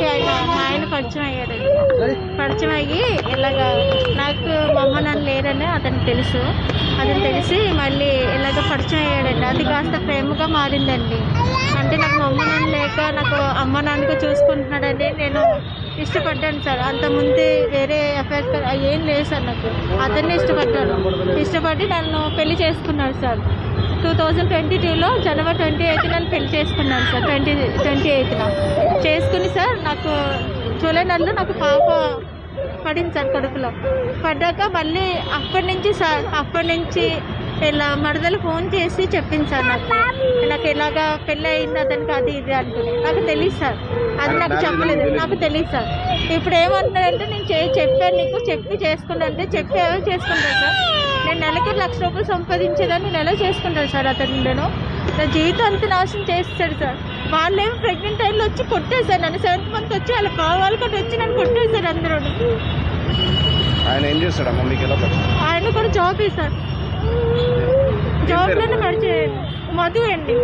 నాకు ఆయన ఆయన పరిచయం అయ్యాడు. పరిచయం అయ్యి ఇలాగ నాకు మా అమ్మ నాన్న లేరని అతనికి తెలుసు. అతను తెలిసి మళ్ళీ ఇలాగ పరిచయం అయ్యాడండి. అది కాస్త ప్రేమగా మారిందండి. అంటే నాకు మా అమ్మ నాన్న లేక నాకు అమ్మ నాన్నగా చూసుకుంటున్నాడని నేను ఇష్టపడ్డాను సార్. అంతకుముందు వేరే అఫేర్ ఏం లేదు సార్ నాకు. అతన్ని ఇష్టపడ్డాను. ఇష్టపడి నన్ను పెళ్ళి చేసుకున్నాడు సార్. టూ థౌజండ్ ట్వంటీ టూలో జనవరి ట్వంటీ ఎయిత్ నన్ను పెళ్ళి చేసుకున్నాను సార్. ట్వంటీ ట్వంటీ ఎయిత్న చేసుకుని సార్ నాకు జూలై నెలలో నాకు పాప పడింది సార్ కడుపులో పడ్డాక మళ్ళీ అప్పటి నుంచి సార్ అప్పటి నుంచి ఇలా మరదలు ఫోన్ చేసి చెప్పింది సార్ నాకు. నాకు ఇలాగా పెళ్ళి అయింది అతనికి అది ఇది అనుకుని నాకు తెలియదు సార్. అది నాకు చెప్పలేదు. నాకు తెలియదు సార్. ఇప్పుడు ఏమంటున్నారంటే నేను చెప్పాను నీకు చెప్పి చేసుకున్నా అంటే చెప్పి ఎవరు చేసుకుంటాను సార్? నేను నెలకి లక్ష రూపాయలు సంపాదించేదాన్ని నేను ఎలా చేసుకుంటాను సార్ అతను నేను. నా జీవితం అంత నాశనం చేస్తాడు సార్. వాళ్ళేమో ప్రెగ్నెంట్ టైంలో వచ్చి కొట్టేశారు నన్ను. సెవెంత్ మంత్ వచ్చి వాళ్ళ కావాలి కూడా వచ్చి నన్ను కొట్టేశారు అందరూ. ఆయన ఏం చేస్తాడమ్మా? మీకు ఎలా పడుతుంది ఆయన కూడా జాబ్ సార్. జాబ్లోనే పరిచయం మధు అండి.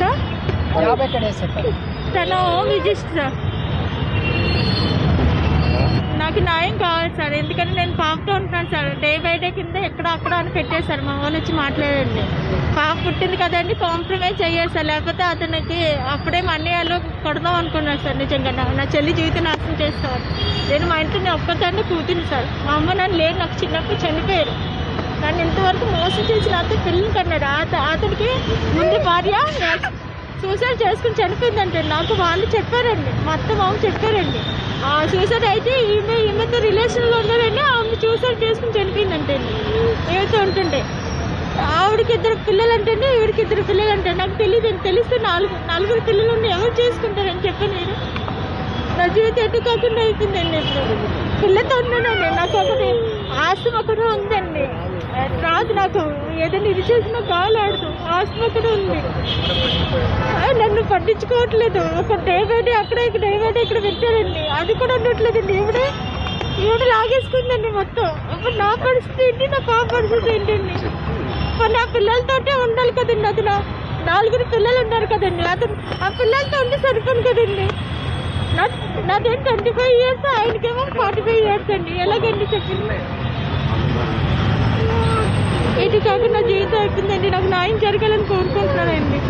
సార్ తను విజిస్ట్ సార్. నాకు న్యాయం కావాలి సార్. ఎందుకంటే నేను పాపతో ఉంటున్నాను సార్. డే బై డే కింద ఎక్కడ అక్కడ అని పెట్టేశారు. మా వాళ్ళు వచ్చి మాట్లాడండి. పాప పుట్టింది కదండి కాంప్రమైజ్ అయ్యారు సార్. లేకపోతే అతనికి అప్పుడే మా అన్నయ్యలు కొడదాం అనుకున్నాను సార్. నిజంగా నా- చెల్లి జీవితం నాశనం చేస్తాను నేను మా ఇంట్లో నేను ఒక్కదాన్ని కూతురు సార్. మా అమ్మ నన్ను లేదు నాకు చిన్నప్పుడు చనిపోయారు. నన్ను ఇంతవరకు మోసం చేసిన అతను పిల్లలు కన్నాడు. అతనికి ముందు భార్య సూసైడ్ చేసుకుని చనిపోయిందంటే నాకు వాళ్ళు చెప్పారండి. మా అత్త మామ చెప్పారండి. ఆ సూసైడ్ అయితే ఈమె ఈమెతో రిలేషన్లో ఉన్నారండి ఆమె సూసైడ్ చేసుకుని చనిపోయిందంటే ఏమైతే ఉంటుండే ఆవిడకి ఇద్దరు పిల్లలు అంటే ఈవిడికి ఇద్దరు పిల్లలు అంటే నాకు తెలియదు తెలిస్తే నాలుగు నలుగురు పిల్లలు ఉండి ఎవరు చేసుకుంటారని చెప్పాను నేను. నా జీవితం ఎటు కాకుండా అయిపోయిందండి ఇప్పుడు. పిల్లతో ఉన్నానండి. నాకు ఒకటి ఆస్తం ఒకటి ఉందండి. రాదు నాకు. ఏదైనా ఇది చేసినా కాలు ఆడదు ఆస్తం ఒకటి ఉంది. పట్టించుకోవట్లేదు. ఒక డే అక్కడ ఇక్కడ డే ఇక్కడ పెట్టాడండి అది కూడా ఉండట్లేదండి. ఇవిడే ఈవిడ లాగేసుకుందండి మొత్తం. ఇప్పుడు నా పరిస్థితి ఏంటి? నా పాప పరిస్థితి ఏంటండి మరి నా పిల్లలతోటే ఉండాలి కదండి. అది నాలుగురు పిల్లలు ఉన్నారు కదండి. అతను ఆ పిల్లలతో ఉంటే సరిపోను కదండి. నా నాదేం ట్వంటీ ఫైవ్ ఇయర్స్ ఆయనకేమో ఫార్టీ ఫైవ్ ఇయర్స్ అండి. ఎలాగండి చెప్పింది ఇటు కాకుండా జీవితం అయిపోయిందండి. నాకు న్యాయం జరగాలని కోరుకుంటున్నానండి.